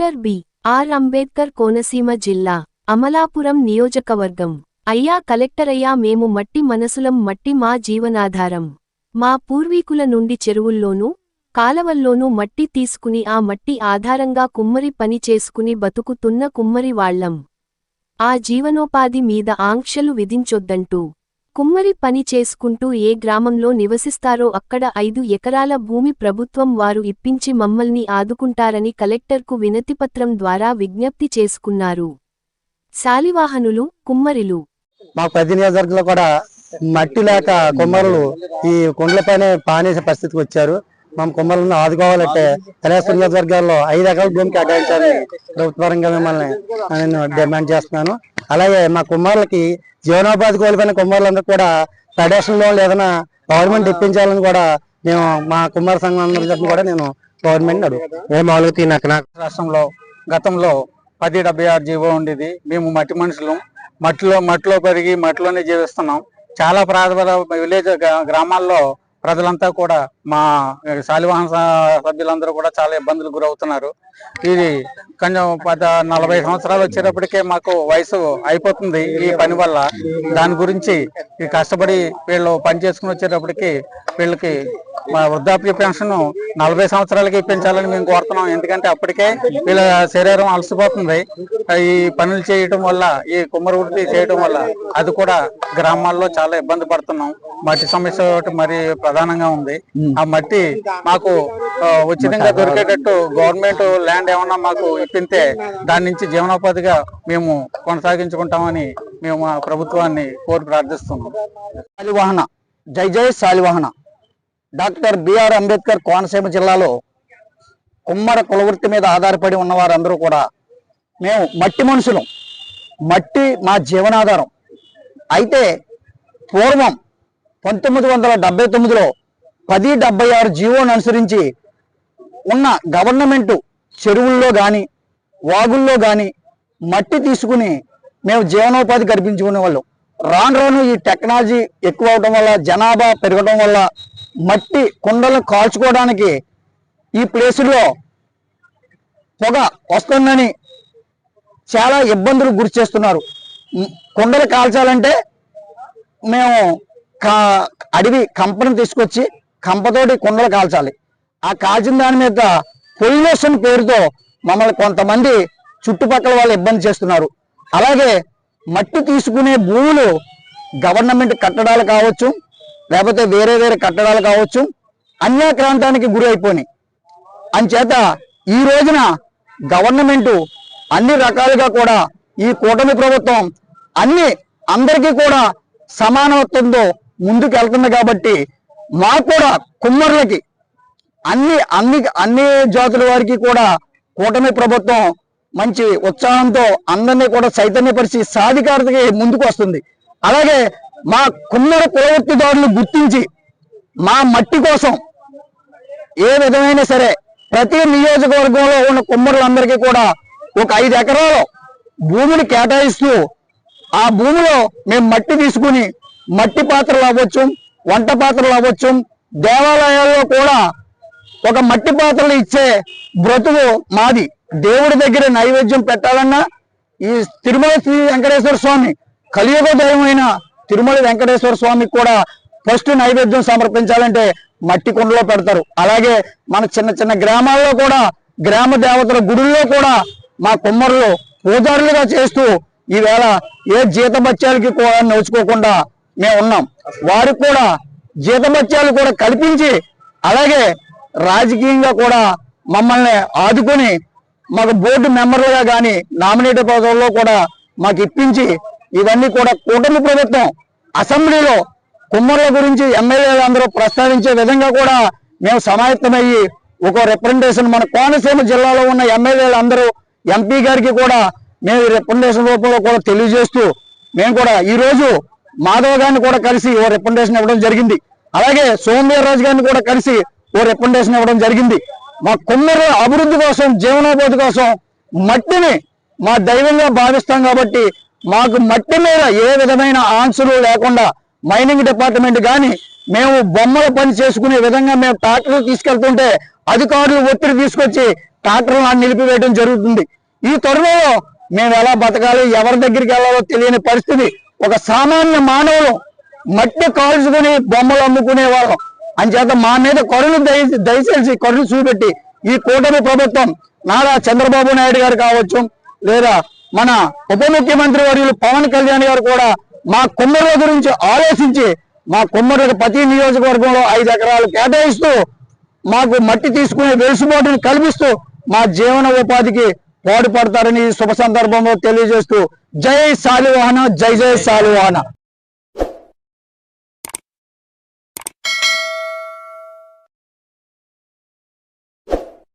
Doctor B. R. Ambedkar Konaseema జిల్లా అమలాపురం నియోజకవర్గం. అయ్యా కలెక్టరయ్యా మేము మట్టి మనసులం మట్టి మా జీవనాధారం. మా పూర్వీకుల నుండి చెరువుల్లోనూ కాలవల్లోనూ మట్టి తీసుకుని ఆ మట్టి ఆధారంగా కుమ్మరి పని చేసుకుని బతుకుతున్న కుమ్మరి వాళ్ళం ఆ జీవనోపాధి మీద ఆంక్షలు విధించొద్దంటూ కుమ్మరి పని చేసుకుంటూ ఏ గ్రామంలో నివసిస్తారో అక్కడ ఐదు ఎకరాల భూమి ప్రభుత్వం వారు ఇప్పించి మమ్మల్ని ఆదుకుంటారని కలెక్టర్కు వినతిపత్రం ద్వారా విజ్ఞప్తి చేసుకున్నారు. శాలివాహనులు కుమ్మరిలు. మా ప్రతి నియోజకవర్గంలో కూడా మట్టి లేక కుమ్మరులు ఈ కుండ్లపైనే పానేసే పరిస్థితికి వచ్చారు. మా కుమ్మరులను ఆదుకోవాలంటే కళాశ్వర నియోజకవర్గాల్లో ఐదు ఎకరాల భూమి కేటాయించాలని ప్రభుత్వపరంగా మిమ్మల్ని నేను డిమాండ్ చేస్తున్నాను. అలాగే మా కుమ్మరులకి జీవనోపాధి కోల్పోయిన కుమ్మరులందరూ కూడా ఫెడరేషన్ లోన్ ఏదైనా గవర్నమెంట్ ఇప్పించాలని కూడా మేము మా కుమ్మర సంఘం కూడా నేను గవర్నమెంట్ మామూలుగా తినక రాష్ట్రంలో గతంలో పది డెబ్బై ఆరు జీవో ఉండేది. మేము మట్టి మనుషులు. మట్టిలో మట్టిలో పెరిగి మట్టిలోనే జీవిస్తున్నాం. చాలా ప్రాధ విలేజ్ గ్రా- గ్రామాల్లో ప్రజలంతా కూడా మా శాలివాహన సభ్యులందరూ కూడా చాలా ఇబ్బందులు గురవుతున్నారు. ఇది కొంచెం పద నలభై సంవత్సరాలు వచ్చేటప్పటికే మాకు వయసు అయిపోతుంది ఈ పని వల్ల. దాని గురించి ఈ కష్టపడి వీళ్ళు పని చేసుకుని వచ్చేటప్పటికి వీళ్ళకి మా వృద్ధాప్య పెన్షన్ నలభై సంవత్సరాలకి ఇప్పించాలని మేము కోరుతున్నాం. ఎందుకంటే అప్పటికే వీళ్ళ శరీరం అలసిపోతుంది. ఈ పనులు చేయటం వల్ల ఈ కుమ్మరి వృత్తి చేయటం వల్ల అది కూడా గ్రామాల్లో చాలా ఇబ్బంది పడుతున్నాం. మట్టి సమస్య ఒకటి మరి ప్రధానంగా ఉంది. ఆ మట్టి మాకు ఉచితంగా దొరికేటట్టు గవర్నమెంట్ ల్యాండ్ ఏమన్నా మాకు ఇప్పితే దాని నుంచి జీవనోపాధిగా మేము కొనసాగించుకుంటామని మేము ఆ ప్రభుత్వాన్ని కోరి ప్రార్థిస్తున్నాం. శాలివాహన జై జై శాలివాహన. డాక్టర్ బిఆర్ అంబేద్కర్ కోనసీమ జిల్లాలో కుమ్మర కులవృత్తి మీద ఆధారపడి ఉన్న వారందరూ కూడా మేము మట్టి మనుషులం. మట్టి మా జీవనాధారం. అయితే పూర్వం పంతొమ్మిది వందల డెబ్బై తొమ్మిదిలో పది డెబ్బై ఆరు జీవోను అనుసరించి ఉన్న గవర్నమెంట్ చెరువుల్లో కానీ వాగుల్లో కానీ మట్టి తీసుకుని మేము జీవనోపాధి కల్పించుకునే వాళ్ళం. రాను రాను ఈ టెక్నాలజీ ఎక్కువ అవడం వల్ల జనాభా పెరగడం వల్ల మట్టి కుండలు కాల్చుకోవడానికి ఈ ప్లేసుల్లో పొగ వస్తుందని చాలా ఇబ్బందులు గురి చేస్తున్నారు. కుండలు కాల్చాలంటే మేము కా అడవి కంపెనీ తీసుకొచ్చి కంపతోటి కుండలు కాల్చాలి. ఆ కాల్చిన దాని మీద పొల్యూషన్ పేరుతో మమ్మల్ని కొంతమంది చుట్టుపక్కల వాళ్ళు ఇబ్బంది చేస్తున్నారు. అలాగే మట్టి తీసుకునే భూములు గవర్నమెంట్ కట్టడాలు కావచ్చు లేకపోతే వేరే వేరే కట్టడాలు కావచ్చు అన్యాక్రాంతానికి గురి అయిపోయినాయి. అంచేత ఈ రోజున గవర్నమెంటు అన్ని రకాలుగా కూడా ఈ కూటమి ప్రభుత్వం అన్ని అందరికీ కూడా సమానత్వంతో ముందుకు వెళ్తుంది కాబట్టి మాకు కూడా కుమ్మరులకి అన్ని అన్ని అన్ని జాతుల వారికి కూడా కూటమి ప్రభుత్వం మంచి ఉత్సాహంతో అందరినీ కూడా చైతన్యపరిచి సాధికారతకి ముందుకు వస్తుంది. అలాగే మా కుమ్మర కులవృత్తిదారులు గుర్తించి మా మట్టి కోసం ఏ విధమైన సరే ప్రతి నియోజకవర్గంలో ఉన్న కుమ్మరులందరికీ కూడా ఒక ఐదు ఎకరాలు భూమిని కేటాయిస్తూ ఆ భూమిలో మేము మట్టి తీసుకుని మట్టి పాత్రలు అవ్వచ్చు వంట పాత్రలు అవ్వచ్చు. దేవాలయాల్లో కూడా ఒక మట్టి పాత్రలు ఇచ్చే బ్రతుకు మాది. దేవుడి దగ్గర నైవేద్యం పెట్టాలన్నా ఈ తిరుమల శ్రీ వెంకటేశ్వర స్వామి కలియుగ దైవమైన తిరుమల వెంకటేశ్వర స్వామికి కూడా ఫస్ట్ నైవేద్యం సమర్పించాలంటే మట్టి కుండలో పెడతారు. అలాగే మన చిన్న చిన్న గ్రామాల్లో కూడా గ్రామ దేవతల గుడుల్లో కూడా మా కుమ్మరులు పూజారులుగా చేస్తూ ఈవేళ ఏ జీతబత్యాలకి కూడా నోచుకోకుండా మేము ఉన్నాం వారికి కూడా జీతమత్యాలు కూడా కల్పించి అలాగే రాజకీయంగా కూడా మమ్మల్ని ఆదుకొని మాకు బోర్డు మెంబర్లుగా కానీ నామినేటెడ్ పదవుల్లో కూడా మాకు ఇప్పించి ఇవన్నీ కూడా కూటమి ప్రభుత్వం అసెంబ్లీలో కుమ్మర్ల గురించి ఎమ్మెల్యేలు అందరూ ప్రస్తావించే విధంగా కూడా మేము సమాయత్తమయ్యి ఒక రిప్రజెంటేషన్ మన కోనసీమ జిల్లాలో ఉన్న ఎమ్మెల్యేలు అందరూ ఎంపీ గారికి కూడా మేము రిప్రజెంటేషన్ రూపంలో కూడా తెలియజేస్తూ మేము కూడా ఈరోజు మాధవ్ గారిని కూడా కలిసి ఓ రిప్రజెంటేషన్ ఇవ్వడం జరిగింది. అలాగే సోమవీర్రాజు గారిని కూడా కలిసి ఓ రిప్రజెంటేషన్ ఇవ్వడం జరిగింది. మా కుమ్మరి అభివృద్ధి కోసం జీవనోపాధి కోసం మట్టిని మా దైవంగా భావిస్తాం కాబట్టి మాకు మట్టి మీద ఏ విధమైన ఆన్సర్లు లేకుండా మైనింగ్ డిపార్ట్మెంట్ కానీ మేము బొమ్మల పని చేసుకునే విధంగా మేము ట్రాక్టర్లు తీసుకెళ్తుంటే అధికారులు ఒత్తిడి తీసుకొచ్చి ట్రాక్టర్లను నిలిపివేయడం జరుగుతుంది. ఈ తరుణంలో మేము ఎలా బతకాలి ఎవరి దగ్గరికి వెళ్ళాలో తెలియని పరిస్థితి ఒక సామాన్య మానవులు మట్టి కాల్చుకుని బొమ్మలు అమ్ముకునే వాళ్ళం అంచేత మా మీద కరుణ దయ దయచేసి కరుణ చూపెట్టి ఈ కూటమి ప్రభుత్వం నారా చంద్రబాబు నాయుడు గారు కావచ్చు లేదా మన ఉప ముఖ్యమంత్రి వర్యులు పవన్ కళ్యాణ్ గారు కూడా మా కుమ్మరుల గురించి ఆలోచించి మా కుమ్మరులకు ప్రతి నియోజకవర్గంలో ఐదు ఎకరాలు కేటాయిస్తూ మాకు మట్టి తీసుకునే వెలుసుబాటును కల్పిస్తూ మా జీవన ఉపాధికి పాడుపడతారని శుభ సందర్భంలో తెలియజేస్తూ జై శాలివాహన జై జై శాలివాహన